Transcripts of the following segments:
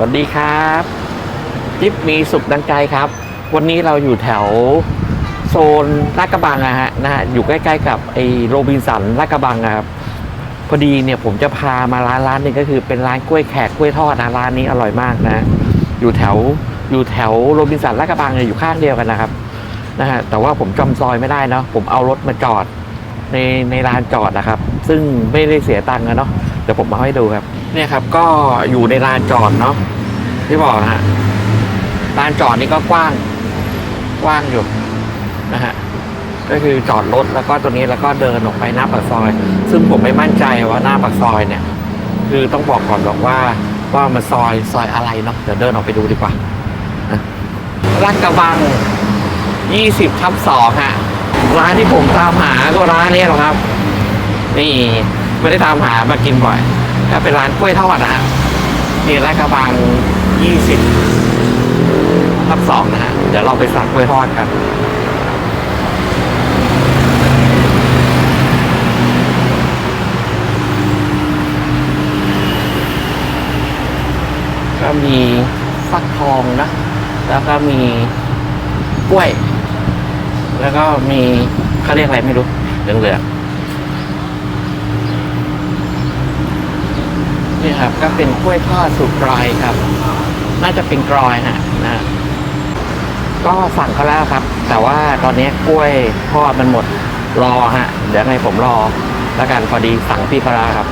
สวัสดีครับทิปมีสุขดังใจครับ วันนี้เราอยู่แถวโซนลาดกระบังอะฮะนะฮะอยู่ใกล้ๆกับไอ้โรบินสันลาดกระบังครับพอดีเนี่ยผมจะพามาร้านร้านหนึงก็คือเป็นร้านกล้วยแขกกล้วยทอดนะร้านนี้อร่อยมากนะ อยู่แถวอยู่แถวโรบินสันลาดกระบังเนี่ยอยู่ข้างเดียวกันนะครับนะฮะแต่ว่าผมจำซอยไม่ได้เนาะผมเอารถมาจอดในในลานจอดนะครับ ซึ่งไม่ได้เสียตังค์นะเนาะ ดี๋ยวผมมาให้ดูครับ เนี่ยครับ ก็อยู่ในลานจอดเนาะที่บอกนะฮะลานจอดนี่ก็กว้างกว้างอยู่นะฮะก็คือจอดรถแล้วก็ตัวนี้แล้วก็เดินออกไปหน้าปากซอย ซึ่งผมไม่มั่นใจว่าหน้าปากซอยเนี่ย คือต้องบอกก่อนบอกว่าว่ามันซอยซอยอะไรเนาะเดี๋ยวเดินออกไปดูดีกว่านะลาดกระบัง 20ทับสองฮะร้านที่ผมตามหาก็ร้านนี้หละครับ นี่ ไม่ได้ตามหามากินบ่อยก็เป็นร้านกล้วยทอดนะฮะนี่ลาดกระบัง20ทับสองนะฮะเดี๋ยวเราไปสั่งกล้วยทอดกันก็มีฟักทองนะ แล้วก็มีกล้วย แล้วก็มีเขาเรียกอะไรไม่รู้เหลืองๆ ครับ ก็เป็นกล้วยทอดสูตรกรอยครับ น่าจะเป็นกรอยฮะนะก็สั่งเขาแล้วครับ แต่ว่าตอนนี้กล้วยทอดมันหมดรอฮะ เดี๋ยวไงผมรอ แล้วกันพอดีสั่งพี่เขาแล้วครับ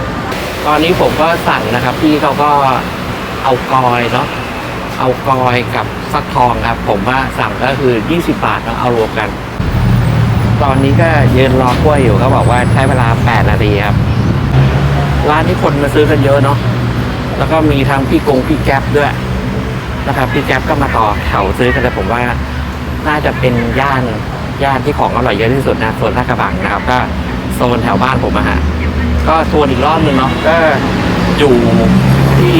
ตอนนี้ผมก็สั่งนะครับ พี่เขาก็เอากอยเนาะเอากอยกับฟักทองครับ ผมว่าสั่งก็คือ 20 บาทเนาะเอารวมกัน ตอนนี้ก็ยืนรอกล้วยอยู่เขาบอกว่าใช้เวลา 8 นาทีครับ ร้านนี้คนมาซื้อกันเยอะเนาะ แล้วก็มีทั้งพี่กงพี่แก๊ปด้วยนะครับพี่แก๊ปก็มาต่อแถวซื้อกันแต่ผมว่าน่าจะเป็นย่านย่านที่ของอร่อยเยอะที่สุดนะโซนลาดกระบังนะครับ ก็โซนแถวบ้านผมอะฮะก็ทวนอีกรอบหนึ่งเนาะก็อยู่ที่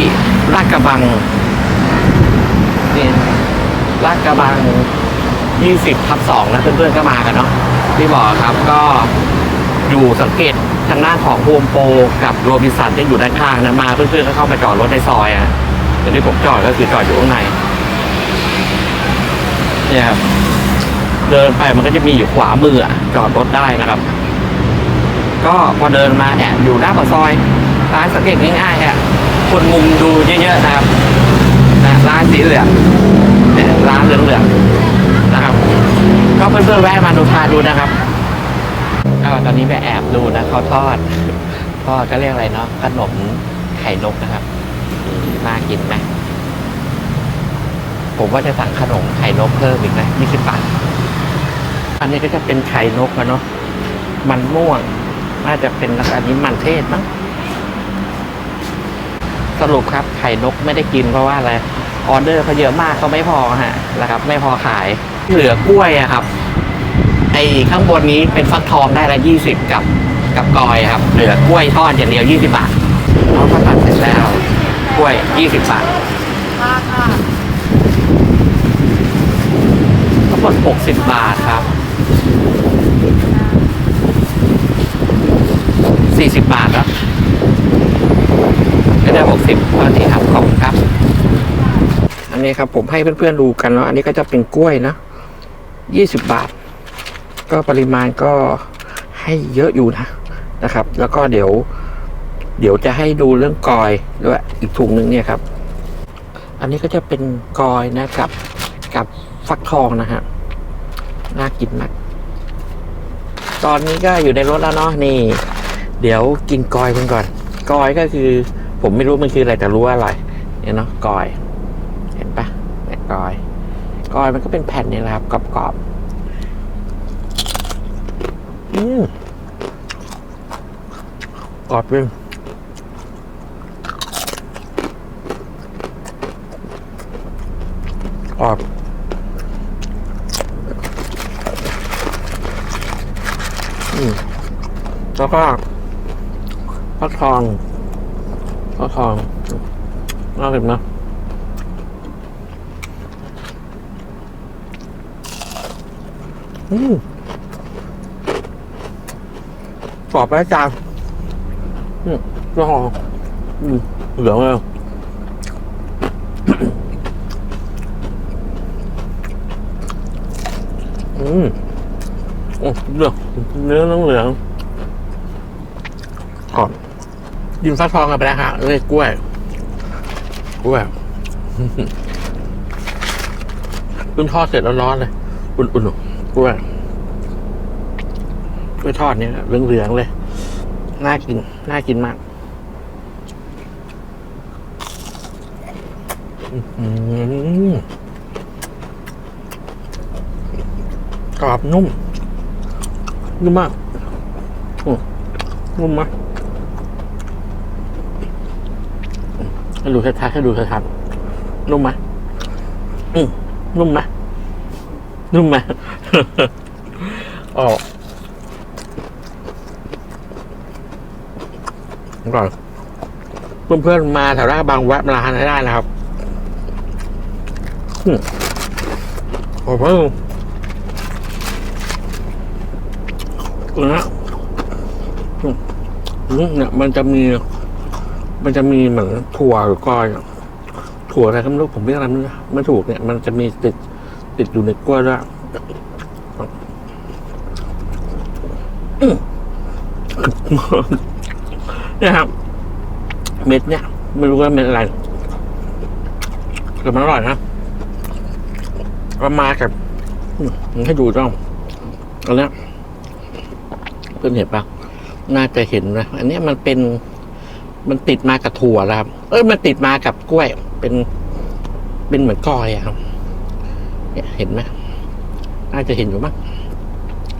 ลาดกระบังนี่ลาดกระบัง 20ทับ2นะเพื่อนๆก็มากันเนาะที่บอกครับก็อยู่สังเกต ทางด้านของโฮมโปรกับโรบินสันที่อยู่ด้านข้างนะมาเพื่อนๆก็เข้ามาจอดรถในซอยอะอย่างที่ผมจอดก็คือจอดอยู่ข้างในเนี่ยครับเดินไปมันก็จะมีอยู่ขวามืออะจอดรถได้นะครับ ก็พอเดินมาเนี่ยอยู่หน้าปากซอยร้านสังเกตง่ายๆฮะคนมุมดูเยอะๆนะครับนะร้านสีเหลืองเนี่ยร้านเหลืองๆนะครับ ก็เพื่อนๆแวะมาดูทานดูนะครับ ก็ตอนนี้ไปแอบดูนะเขาทอดทอดก็เรียกอะไรเนาะขนมไข่นกนะครับน่ากินไหมผมว่าจะสั่งขนมไข่นกเพิ่มอีกนะยี่สิบบาทอันนี้ก็จะเป็นไข่นกอะเนาะมันม่วง น่าจะเป็นอันนี้มันเทศมั้งสรุปครับไข่นกไม่ได้กินเพราะว่าอะไรออเดอร์เขาเยอะมากเขาไม่พอฮะนะครับ ไม่พอขายเหลือกล้วยอะครับ ไอ้ข้างบนนี้เป็นฟักทองได้ละยี่สิบกับกับกอยครับ เหลือกล้วยทอดอย่างเดียวยี่สิบาทเขาก็ตัดเสร็จแล้ว กล้วยยี่สิบบาททั้งหมดหกสิบบาทครับสี่สิบบาทแล้วก็ได้หกสิบตอนนี้ครับขอบคุณครับ อันนี้ครับผมให้เพื่อนๆดูกันเนาะอันนี้ก็จะเป็นกล้วยนะยี่สิบบาท ก็ปริมาณก็ให้เยอะอยู่นะนะครับ แล้วก็เดี๋ยว เดี๋ยวจะให้ดูเรื่องกอยด้วยอีกถุงนึงเนี่ยครับ อันนี้ก็จะเป็นกอยนะกับกับฟักทองนะฮะน่ากินมากตอนนี้ก็อยู่ในรถแล้วเนาะนี่ เดี๋ยวกินกอยกันก่อน กอยก็คือ ผมไม่รู้มันคืออะไรแต่รู้ว่าอร่อยเนี่ยเนาะกอย เห็นปะเนี่ยกอยกอยมันก็เป็นแผ่นนี่แหละครับกรอบๆ อืมกรอบจริงกรอบอืมแล้วก็ฟักทองฟักทองน่ากินนะอืม กรอบและจางอืมแล้หอมเหลืองเลย อืมโอ้เหลืองเนื้อน้องเหลืองกรอบยิมฟักทองกับไปแล้วฮะเอ้ยกล้วย กล้วย เพิ่งทอดเสร็จแร้อนเลย อุ่นๆกล้วย กล้วยทอดเนี่ยเหลืองๆเลย น่ากิน น่ากินมากกรอบนุ่ม นุ่มมากโอ้นุ่มมากให้ดูชัดๆให้ดูชัดๆนุ่มไหมอืมนุ่มไหมนุ่มไหมอ๋อ อร่อยเพื่อนๆมาแถวราบางแวะมาทานได้นะครับโอ้โหนะเนี่ยมันจะมี มันจะมีเหมือนถั่วหรือก้อยถั่วอะไรก็ไม่รู้ผมเรียกอะไรไม่รู้ไม่ถูกเนี่ย มันจะมีติดติดอยู่ในกล้วยด้วยอืมเนี่ยครับ เม็ดเนี่ยไม่รู้ว่าเม็ดอะไรแต่มันอร่อยนะก็มากับให้ดูจ้องอันนี้เพื่อนเห็นปะน่าจะเห็นนะอันนี้มันเป็นมันติดมากับถั่วแล้วครับ เอ้ยมันติดมากับกล้วย เป็น เป็นเหมือนก้อยอะครับเนี่ยเห็นไหมน่าจะเห็นอยู่มั้ง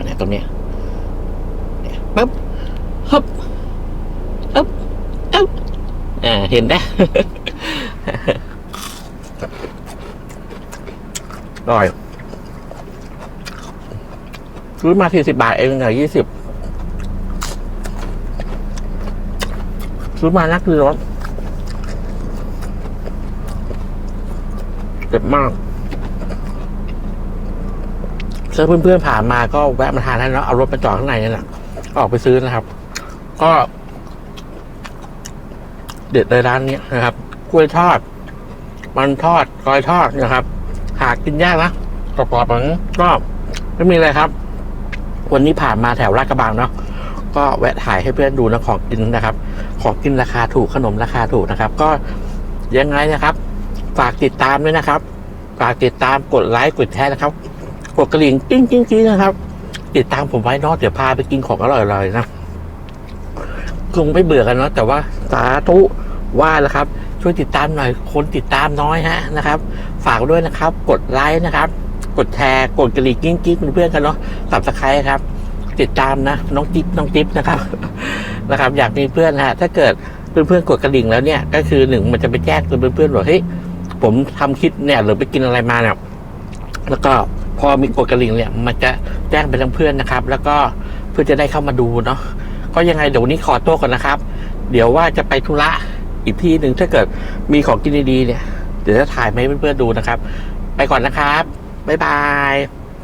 เนี่ยตรงเนี้ยปึ๊บฮึบฮึบฮึบอ่า เห็นได้อร่อยซื้อมาสี่สิบบาทเองเหรอยี่สิบซื้อมานักคือรถเจ็บมากถ้าเพื่อนๆผ่านมาก็แวะมาทานได้แล้วเอารถไปจอดข้างในนี่แหละออกไปซื้อนะครับ ก็ เด็ดเลยร้านนี้นะครับกล้วยทอด มันทอดกอยทอดนะครับ หากินยากนะกรอบๆแบบนี้ก็ไม่มีอะไรครับ วันนี้ผ่านมาแถวลาดกระบังเนาะก็แวะถ่ายให้เพื่อนดูนะของกินนะครับ ของกินราคาถูกขนมราคาถูกนะครับ ก็ยังไงนะครับ ฝากติดตามด้วยนะครับ ฝากติดตามกดไลค์กดแชร์นะครับ กดกระดิ่งกิ้งกิ้งกิ้งนะครับ ติดตามผมไว้นอะเดี๋ยวพาไปกินของอร่อยๆนะ คงไม่เบื่อกันเนาะแต่ว่าสาธุว่าแล้วครับ ช่วยติดตามหน่อยคนติดตามน้อยฮะนะครับ ฝากด้วยนะครับ กดไลค์นะครับ กดแชร์กดกระดิ่งกิ้งกิ้งเป็นเพื่อนกันเนาะสับสไครครับ ติดตามนะน้องจิ๊บน้องจิ๊บนะครับนะครับ อยากมีเพื่อนฮะถ้าเกิดเพื่อนๆกดกระดิ่งแล้วเนี่ย ก็คือหนึ่งมันจะไปแจ้งเตือนเพื่อนๆว่าเฮ้ยผมทำคลิปเนี่ยหรือไปกินอะไรมาเนี่ยแล้วก็พอมีกดกระดิ่งเนี่ย มันจะแจ้งไปทั้งเพื่อนนะครับ แล้วก็เพื่อจะได้เข้ามาดูเนาะ ก็ยังไงเดี๋ยวนนี้ขอตัวก่อนนะครับ เดี๋ยวว่าจะไปธุระอีกที่หนึ่งถ้าเกิดมีของกินดีๆเนี่ย เดี๋ยวจะถ่ายมาให้เพื่อนๆดูนะครับ ไปก่อนนะครับ บ๊ายบาย